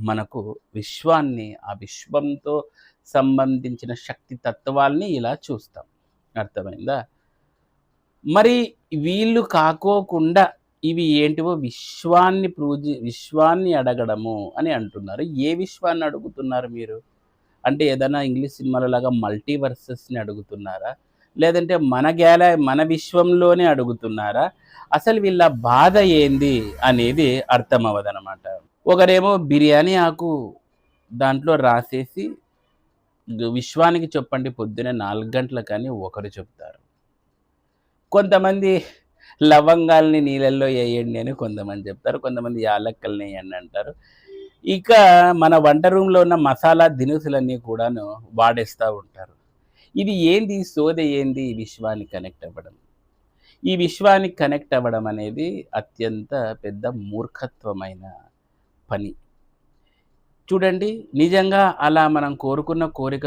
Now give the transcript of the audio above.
మనకు విశ్వాన్ని ఆ విశ్వంతో సంబంధించిన శక్తి తత్వాల్ని ఇలా చూస్తాం. అర్థమైందా? మరి వీళ్ళు కాకోకుండా ఇవి ఏంటివో విశ్వాన్ని పూజి విశ్వాన్ని అడగడము అని అంటున్నారు. ఏ విశ్వాన్ని అడుగుతున్నారు మీరు? అంటే ఏదైనా ఇంగ్లీష్ సినిమాల లాగా మల్టీవర్సెస్ని అడుగుతున్నారా? లేదంటే మన గ్యాల మన విశ్వంలోనే అడుగుతున్నారా? అసలు వీళ్ళ బాధ ఏంది అనేది అర్థమవదనమాట ఒకరేమో బిర్యానీ ఆకు దాంట్లో రాసేసి విశ్వానికి చెప్పండి పొద్దునే నాలుగు గంటలకని ఒకరు చెప్తారు. కొంతమంది లవంగాల్ని నీళ్ళల్లో వేయండి అని కొంతమంది చెప్తారు కొంతమంది యాలక్కల్ని వేయండి అంటారు. ఇక మన వంట రూమ్లో ఉన్న మసాలా దినుసులన్నీ కూడాను వాడేస్తూ ఉంటారు. ఇది ఏంది? సోద ఏంది? ఈ విశ్వానికి కనెక్ట్ అవ్వడం. ఈ విశ్వానికి కనెక్ట్ అవ్వడం అనేది అత్యంత పెద్ద మూర్ఖత్వమైన పని. చూడండి నిజంగా అలా మనం కోరుకున్న కోరిక